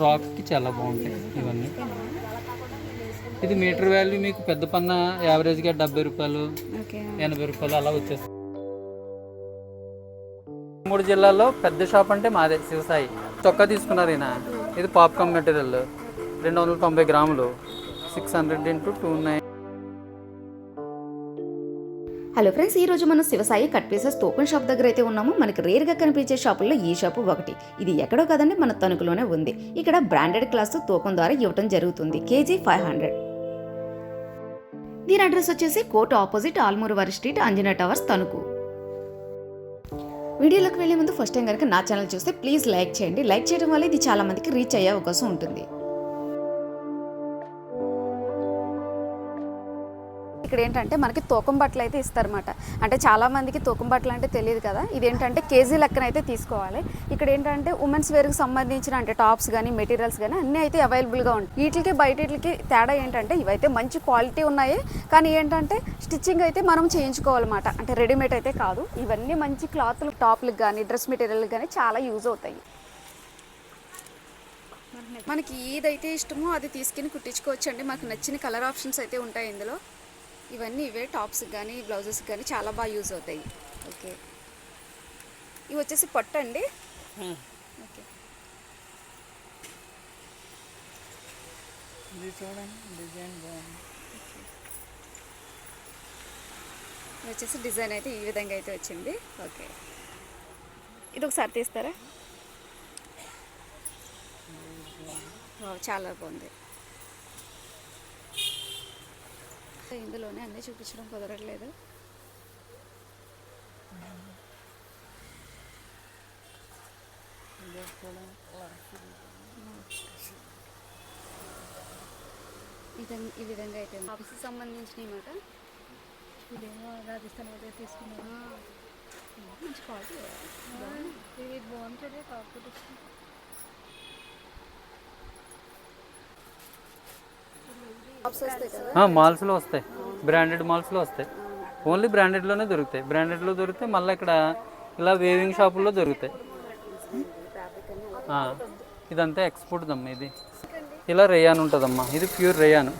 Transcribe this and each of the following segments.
రాక్కి చాలా బాగుంటాయి ఇవన్నీ. ఇది మీటర్ వాల్యూ మీకు పెద్ద పన్న యావరేజ్గా డెబ్బై రూపాయలు ఎనభై రూపాయలు అలా వచ్చేస్తాయి. మూడు జిల్లాల్లో పెద్ద షాప్ అంటే మాదే శివసాయి. చొక్కా తీసుకున్నారు ఈయన. ఇది పాప్కార్న్ మెటీరియల్ రెండు వందల తొంభై గ్రాములు. Six hundred into two nine hello friends ఈ రోజు మనం Shivasai cut pieces token shop దగ్గర అయితే ఉన్నాము. మనకి రేర్గా కనిపించే షాపుల్లో ఈ షాపు ఒకటి. ఇది ఎక్కడో కదండి మన తణుకులోనే ఉంది. ఇక్కడ బ్రాండెడ్ క్లాస్ తూకం ద్వారా ఇవ్వటం జరుగుతుంది. KG five hundred. దీని అడ్రస్ వచ్చేసి కోర్టు ఆపోజిట్ ఆల్మూరువారి స్ట్రీట్ అంజనా టవర్స్ తణుకు. వీడియోలోకి వెళ్ళే ముందు ఫస్ట్ టైం కనుక నా ఛానల్ చూస్తే ప్లీజ్ లైక్ చేయండి. లైక్ చేయడం వల్ల ఇది చాలా మందికి రీచ్ అయ్యే అవకాశం ఉంటుంది. ఇక్కడ ఏంటంటే మనకి తూకం బట్టలు అయితే ఇస్తారన్నమాట. అంటే చాలామందికి తూకం బట్టలు అంటే తెలియదు కదా. ఇదేంటంటే కేజీ లెక్కన అయితే తీసుకోవాలి. ఇక్కడ ఏంటంటే ఉమెన్స్ వేర్కి సంబంధించిన అంటే టాప్స్ కానీ మెటీరియల్స్ కానీ అన్నీ అయితే అవైలబుల్గా ఉంటాయి. వీటికి బయట వీటికి తేడా ఏంటంటే ఇవైతే మంచి క్వాలిటీ ఉన్నాయి. కానీ ఏంటంటే స్టిచ్చింగ్ అయితే మనం చేయించుకోవాలన్నమాట. అంటే రెడీమేడ్ అయితే కాదు. ఇవన్నీ మంచి క్లాత్లు టాప్లకు కానీ డ్రెస్ మెటీరియల్ కానీ చాలా యూజ్ అవుతాయి. మనకి ఏదైతే ఇష్టమో అది తీసుకుని కుట్టించుకోవచ్చు అండి మనకు నచ్చిన కలర్ ఆప్షన్స్ అయితే ఉంటాయి ఇందులో. ఇవన్నీ ఇవే టాప్స్ కానీ బ్లౌజెస్ కానీ చాలా బాగా యూజ్ అవుతాయి. ఓకే. ఇవి వచ్చేసి పట్టు అండి ఓకే. ఇది చూడండి డిజైన్ బాగుంది. ఇది వచ్చేసి డిజైన్ అయితే ఈ విధంగా అయితే వచ్చింది. ఓకే. ఇది ఒకసారి తీస్తారా? చాలా బాగుంది. ఇందులోనే అన్నీ చూపించడం కుదరట్లేదు. ఇదం- ఈ విధంగా అయితే ఆఫీస్కి సంబంధించినవి మాట ఇదేమో రాజస్థాన్ అయితే తీసుకున్నాను మంచి క్వాలిటీ ఇది బాగుంటుంది కాకపోతే టాప్స్ వస్తాయి కదా మాల్స్లో వస్తాయి. బ్రాండెడ్ మాల్స్లో వస్తాయి. ఓన్లీ బ్రాండెడ్లోనే దొరుకుతాయి. బ్రాండెడ్లో దొరికితే మళ్ళీ ఇక్కడ ఇలా వేవింగ్ షాపుల్లో దొరుకుతాయి. ఇదంతా ఎక్స్పోర్ట్ దమ్మా ఇది. ఇలా రేయాన్ ఉంటుందమ్మా. ఇది ప్యూర్ రేయాన్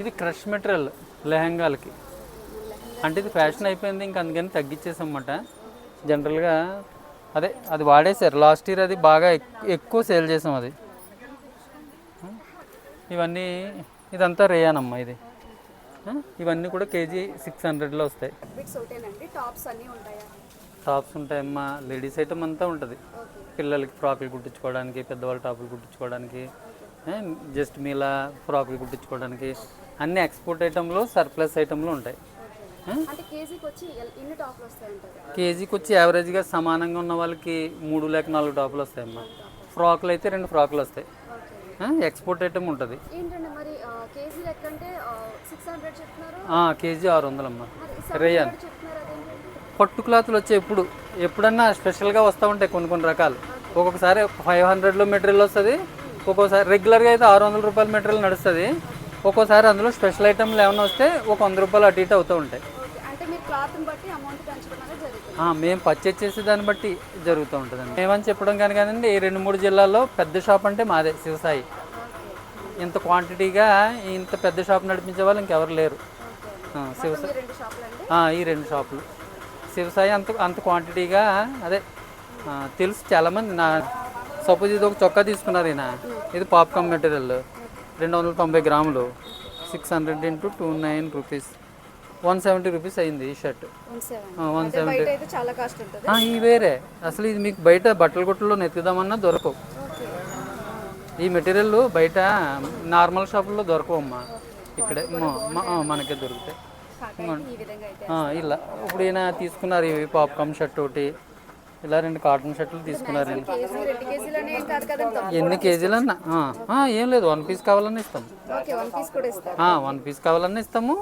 ఇది క్రష్ మెటీరియల్ లెహంగాలకి. అంటే ఇది ఫ్యాషన్ అయిపోయింది ఇంక అందుకని తగ్గించేసామన్నమాట జనరల్గా అదే అది వాడేశారు. లాస్ట్ ఇయర్ అది బాగా ఎక్- ఎక్కువ సేల్ చేసాం అది. ఇవన్నీ ఇదంతా రేయాన్ అమ్మా ఇది ఇవన్నీ కూడా కేజీ సిక్స్ హండ్రెడ్లో వస్తాయి. టాప్స్ ఉంటాయమ్మా. లేడీస్ ఐటమ్ అంతా ఉంటుంది. పిల్లలకి ఫ్రాకులు కుట్టించుకోవడానికి పెద్దవాళ్ళ టాపులు కుట్టించుకోవడానికి జస్ట్ మీలా ఫ్రాకులు కుట్టించుకోవడానికి అన్ని ఎక్స్పోర్ట్ ఐటెంలో సర్ప్లస్ ఐటెంలు ఉంటాయి. కేజీకి వచ్చి యావరేజ్గా సమానంగా ఉన్న వాళ్ళకి మూడు లేక నాలుగు టాపులు వస్తాయమ్మా. ఫ్రాకులు అయితే రెండు ఫ్రాకులు వస్తాయి. ఎక్స్పోర్ట్ ఐటమ్ ఉంటుంది. కేజీ ఆరు వందలమ్మా. రేయాన్. పట్టు క్లాతులు వచ్చి ఎప్పుడు ఎప్పుడన్నా స్పెషల్గా వస్తూ ఉంటాయి కొన్ని కొన్ని రకాలు. ఒక్కొక్కసారి ఫైవ్ హండ్రెడ్లో మెటీరియల్ వస్తుంది ఒక్కోసారి రెగ్యులర్గా అయితే ఆరు వందల రూపాయల మెటీరియల్ నడుస్తుంది ఒక్కోసారి అందులో స్పెషల్ ఐటమ్లు ఏమైనా వస్తే ఒక వంద రూపాయలు అటు ఇటు అవుతూ ఉంటాయి. మేము పర్చేజ్ చేసే దాన్ని బట్టి జరుగుతూ ఉంటుందండి. మేమని చెప్పడం కానీ కాదండి ఈ రెండు మూడు జిల్లాల్లో పెద్ద షాప్ అంటే మాదే శివసాయి. ఇంత క్వాంటిటీగా ఇంత పెద్ద షాప్ నడిపించే వాళ్ళు ఇంకెవరు లేరు. శివసాయి ఈ రెండు షాపులు శివసాయి అంత అంత క్వాంటిటీగా అదే తెలుసు చాలామంది. నా సపోజ్ ఇది ఒక చొక్కా తీసుకున్నారు ఈయన. ఇది పాప్కార్న్ మెటీరియల్ రెండు వందల తొంభై గ్రాములు. Six hundred into two nine rupees one seventy rupees అయింది ఈ షర్ట్. One seventy. ఈ వేరే. అసలు ఇది మీకు బయట బట్టల కొట్టులో నెత్తుదామన్నా దొరకవు. ఈ మెటీరియల్ బయట నార్మల్ షాపుల్లో దొరకవమ్మా. ఇక్కడే మనకే దొరుకుతాయి. ఇలా. ఇప్పుడు ఈయన తీసుకున్నారు ఇవి పాప్కార్న్ షర్ట్ ఒకటి. ఇలా రెండు కాటన్ షర్ట్లు తీసుకున్నారు కేజీలు ఎన్ని కేజీలన్నా? ఆ, ఆ, ఏం లేదు వన్ పీస్ కావాలన్నా ఇస్తాము వన్ పీస్ కావాలన్నా ఇస్తాము.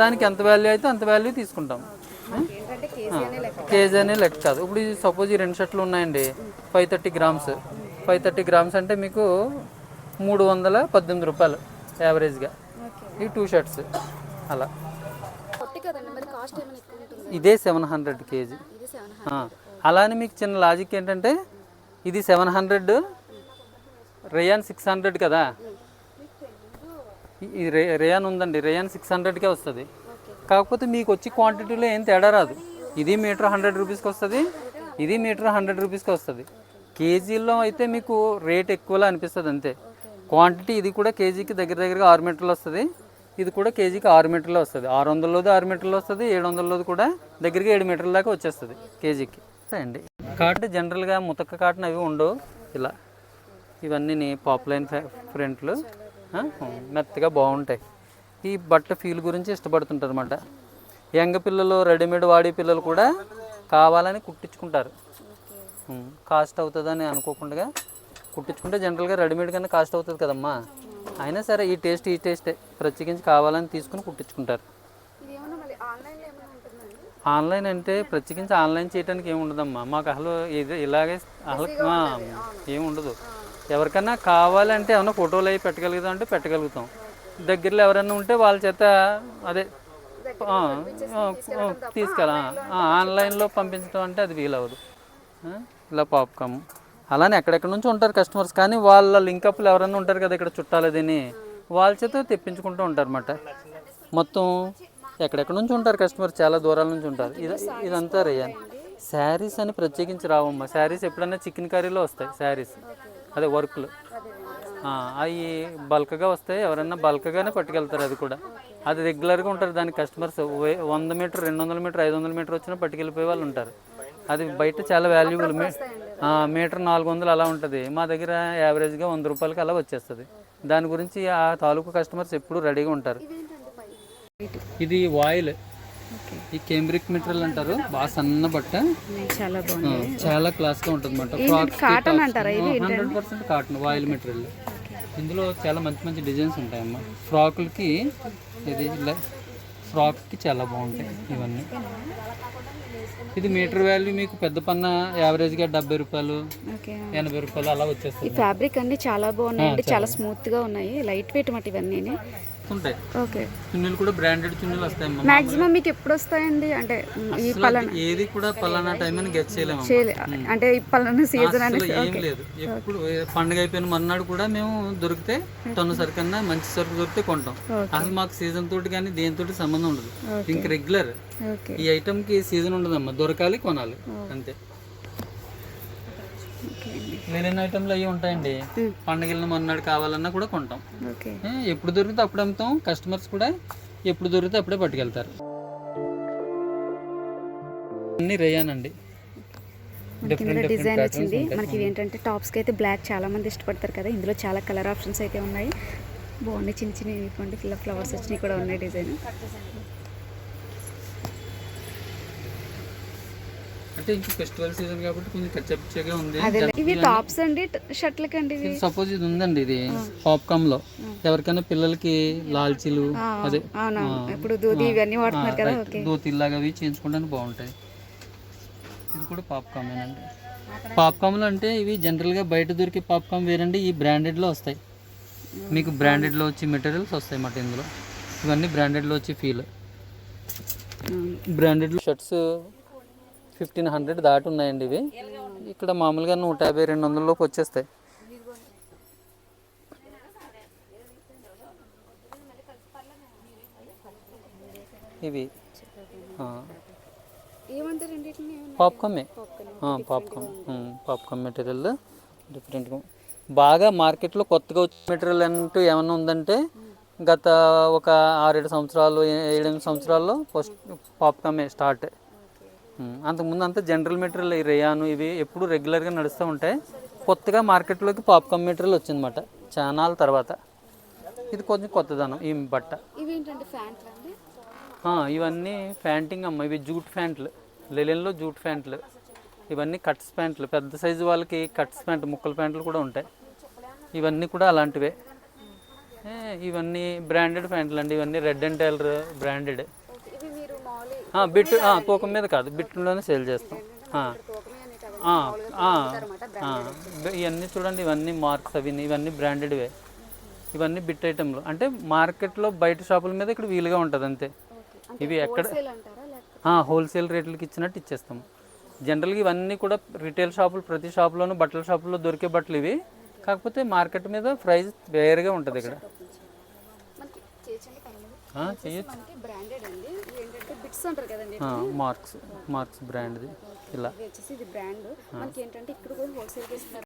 దానికి ఎంత వాల్యూ అయితే అంత వాల్యూ తీసుకుంటాము ఏంటంటే కేజీ అనే లెక్క కాదు. ఇప్పుడు సపోజ్ ఈ రెండు షర్ట్లు ఉన్నాయండి five thirty grams five thirty grams అంటే మీకు మూడు వందల పద్దెనిమిది రూపాయలు యావరేజ్గా ఈ టూ షర్ట్స్ అలా. ఇదే సెవెన్ హండ్రెడ్ కేజీ. అలానే మీకు చిన్న లాజిక్ ఏంటంటే ఇది seven hundred rayon six hundred కదా? ఈ- రే రేయాన్ ఉందండి రేయాన్ సిక్స్ హండ్రెడ్కే వస్తుంది. కాకపోతే మీకు వచ్చి క్వాంటిటీలో ఏం తేడా రాదు. ఇది మీటర్ హండ్రెడ్ రూపీస్కి వస్తుంది ఇది మీటర్ హండ్రెడ్ రూపీస్కి వస్తుంది. కేజీల్లో అయితే మీకు రేట్ ఎక్కువలా అనిపిస్తుంది అంతే. క్వాంటిటీ ఇది కూడా కేజీకి దగ్గర దగ్గరగా ఆరు మీటర్లు వస్తుంది ఇది కూడా కేజీకి ఆరు మీటర్లు వస్తుంది. ఆరు వందలలోది ఆరు మీటర్లు వస్తుంది ఏడు వందలలోది కూడా దగ్గరికి ఏడు మీటర్ల దాకా వచ్చేస్తుంది కేజీకి. అండి కాటన్ జనరల్గా ముతక్క కాటన్ అవి ఉండవు. ఇలా ఇవన్నీ పాపులైన్ ఫ్రంట్లు మెత్తగా బాగుంటాయి. ఈ బట్ట ఫీల్ గురించి ఇష్టపడుతుంటారు అనమాట యంగ పిల్లలు రెడీమేడ్ వాడే పిల్లలు కూడా కావాలని కుట్టించుకుంటారు. కాస్ట్ అవుతుందని అనుకోకుండా కుట్టించుకుంటే జనరల్గా రెడీమేడ్ కన్నా కాస్ట్ అవుతుంది కదమ్మా. అయినా సరే ఈ టేస్ట్ ఈ టేస్టే. ప్రత్యేకించి కావాలని తీసుకుని కుట్టించుకుంటారు ఇది ఏమన్నా మళ్ళీ ఆన్లైన్లో ఏమైనా ఉంటుందండి ఆన్లైన్ అంటే ప్రత్యేకించి ఆన్లైన్ చేయడానికి ఏమి ఉండదమ్మా. మాకు అసలు ఇది ఇలాగే అసలు ఏమి ఉండదు. ఎవరికన్నా కావాలంటే ఏమైనా ఫోటోలు అవి పెట్టగలుగుతాం అంటే పెట్టగలుగుతాం. దగ్గరలో ఎవరైనా ఉంటే వాళ్ళ చేత అదే తీసుకెళ్ళ ఆన్లైన్లో పంపించడం అంటే అది వీలవదు ఇలా పాప్కామ్. అలానే ఎక్కడెక్కడ నుంచి ఉంటారు కస్టమర్స్ కానీ వాళ్ళ లింకప్లు ఎవరైనా ఉంటారు కదా ఇక్కడ చుట్టాలు దీన్ని వాళ్ళ చేత తెప్పించుకుంటూ ఉంటారు అన్నమాట మొత్తం ఎక్కడెక్కడ నుంచి ఉంటారు కస్టమర్? చాలా దూరాల నుంచి ఉంటారు. ఇది ఇదంతా రేయాన్ శారీస్ అని ప్రత్యేకించి రావమ్మా. శారీస్ ఎప్పుడైనా చికెన్ కర్రీలో వస్తాయి శారీస్. అదే వర్క్లు. అవి బల్క్గా వస్తాయి. ఎవరైనా బల్క్గానే పట్టుకెళ్తారు అది కూడా. అది రెగ్యులర్గా ఉంటారు దాని కస్టమర్స్. వంద మీటర్ రెండు వందల మీటర్ ఐదు వందల మీటర్ వచ్చినా పట్టుకెళ్ళిపోయే వాళ్ళు ఉంటారు. అది బయట చాలా వాల్యుబుల్ మీటర్ నాలుగు వందలు అలా ఉంటుంది. మా దగ్గర యావరేజ్గా వంద రూపాయలకి అలా వచ్చేస్తుంది. దాని గురించి ఆ తాలూకు కస్టమర్స్ ఎప్పుడు రెడీగా ఉంటారు. ఇది వాయిల్. ఈ కేంబ్రిక్ మెటీరియల్ అంటారు. బాగా సన్న బట్ట. చాలా చాలా క్లాస్గా ఉంటుంది అనమాట కాటన్ అంటారా? Hundred percent cotton voile material. ఇందులో చాలా మంచి మంచి డిజైన్స్ ఉంటాయమ్మా. ఫ్రాకులకి ఇది ఇలా ఫ్రాక్కి చాలా బాగుంటాయి ఇవన్నీ. ఇది మీటర్ వాల్యూ మీకు పెద్ద పన్న యావరేజ్గా డెబ్బై రూపాయలు ఎనభై రూపాయలు అలా ఈ వచ్చేస్తుంది ఫ్యాబ్రిక్ అన్ని చాలా బాగున్నాయండి. చాలా స్మూత్గా ఉన్నాయి. లైట్ వెయిట్ మాట ఇవన్నీ ఉంటాయి ఓకే. చున్నీలు కూడా బ్రాండెడ్ చున్నీలు వస్తాయమ్మా మాక్సిమం మీకు ఎప్పుడు వస్తాయండి? అంటే ఈ అసలు ఏది కూడా పలానా టైం అని గెట్ చేయలేము చేయలే. అంటే ఈ పలానా సీజన్ అసలు ఏం లేదు. ఎప్పుడు పండుగ అయిపోయిన మర్నాడు కూడా మేము దొరికితే టన్ను సరుకు కన్నా మంచి సరుకు దొరికితే కొంటాం. అసలు మాకు సీజన్ తోటి కానీ దేనితోటి సంబంధం ఉండదు. ఇంక రెగ్యులర్ ఈ ఐటమ్కి సీజన్ ఉండదమ్మా. దొరకాలి కొనాలి. అంతే. లేని ఐటమ్లు అవి ఉంటాయండి? పండుగలను మర్నాడు కావాలన్నా కూడా కొంటాం. ఎప్పుడు దొరికితే అప్పుడు అమ్ముతాం. కస్టమర్స్ కూడా ఎప్పుడు దొరికితే అప్పుడే పట్టుకెళ్తారు. అన్ని రేయానండి. కింద డిజైన్ వచ్చింది. మనకి ఏంటంటే టాప్స్కి అయితే బ్లాక్ చాలా మంది ఇష్టపడతారు కదా. ఇందులో చాలా కలర్ ఆప్షన్స్ అయితే ఉన్నాయి. బాగున్నాయి. చిన్న చిన్న ఇవ్వండి. ఫిల్ ఫ్లవర్స్ వచ్చినాయి కూడా ఉన్నాయి డిజైన్. అంటే ఇంక ఫెస్టివల్ సీజన్ కాబట్టి కొంచెం కచ్చపిచ్చగా ఉంది. ఇవి టాప్స్ అండి షర్ట్లకి అండి ఇవి? సపోజ్ ఇది ఉందండి ఇది పాప్కామ్లో. ఎవరికైనా పిల్లలకి లాల్చీలు అదే. ఇప్పుడు దూది ఇవన్నీ వాడుతున్నారు కదా ఓకే. దోతిల్లాగా అవి చేయించుకోవడానికి బాగుంటాయి. ఇది కూడా పాప్కామ్ అండి పాప్కామ్లు అంటే ఇవి జనరల్గా బయట దొరికే పాప్కామ్ వేరండి ఈ బ్రాండెడ్లో వస్తాయి. మీకు బ్రాండెడ్లో వచ్చి మెటీరియల్స్ వస్తాయి అన్నమాట ఇందులో. ఇవన్నీ బ్రాండెడ్లో వచ్చి feel branded shirts fifteen hundred దాటి ఉన్నాయండి ఇవి. ఇక్కడ మామూలుగా నూట యాభై రెండు వందలలోకి వచ్చేస్తాయి. ఇవి. పాప్కామే. పాప్కామ్. పాప్కామ్. మెటీరియల్ డిఫరెంట్గా. బాగా మార్కెట్లో కొత్తగా వచ్చే మెటీరియల్ అంటూ ఏమన్నా ఉందంటే గత ఒక ఆరేడు సంవత్సరాలు ఏడెనిమిది సంవత్సరాల్లో ఫస్ట్ పాప్కామే స్టార్ట్. అంతకుముందు అంతా జనరల్ మెటీరియల్ ఈ రేయాను ఇవి ఎప్పుడు రెగ్యులర్గా నడుస్తూ ఉంటాయి కొత్తగా మార్కెట్లోకి పాప్కామ్ మెటీరియల్ వచ్చిందన్నమాట. చానాల తర్వాత. ఇది కొంచెం కొత్తదనం ఈ బట్ట. ఇవన్నీ ఫ్యాంటింగ్ అమ్మ ఇవి జూట్ ఫ్యాంట్లు లెలిన్లో జూట్ ఫ్యాంట్లు ఇవన్నీ కట్స్ ప్యాంట్లు పెద్ద సైజు వాళ్ళకి కట్స్ ప్యాంట్ ముక్కల ప్యాంట్లు కూడా ఉంటాయి. ఇవన్నీ కూడా అలాంటివే. ఇవన్నీ బ్రాండెడ్ ప్యాంట్లు అండి ఇవన్నీ రెడ్ అండ్ టైలర్ బ్రాండెడ్ మామూలు బిట్ ఆ, తూకం మీద కాదు బిట్లోనే సేల్ చేస్తాం. ఇవన్నీ చూడండి ఇవన్నీ మార్క్స్ అవి ఇవన్నీ బ్రాండెడ్వే. ఇవన్నీ బిట్ ఐటెంలు. అంటే మార్కెట్లో బయట షాపుల మీద ఇక్కడ వీలుగా ఉంటుంది అంతే. ఇవి ఎక్కడ హోల్సేల్ రేట్లకి ఇచ్చినట్టు ఇచ్చేస్తాం. జనరల్గా ఇవన్నీ కూడా రిటైల్ షాపులు ప్రతి షాపులోనూ బట్టల షాపుల్లో దొరికే బట్టలు ఇవి. కాకపోతే మార్కెట్ మీద ప్రైస్ వేరుగా ఉంటుంది ఇక్కడ. చేయొచ్చు బిట్స్ అంటారు కదండి మార్క్స్ మార్క్స్ బ్రాండ్ది. ఇలా. వచ్చేసి ఇది బ్రాండ్. మనకి ఏంటంటే ఇక్కడ కూడా హోల్సేల్గా ఇస్తున్నారు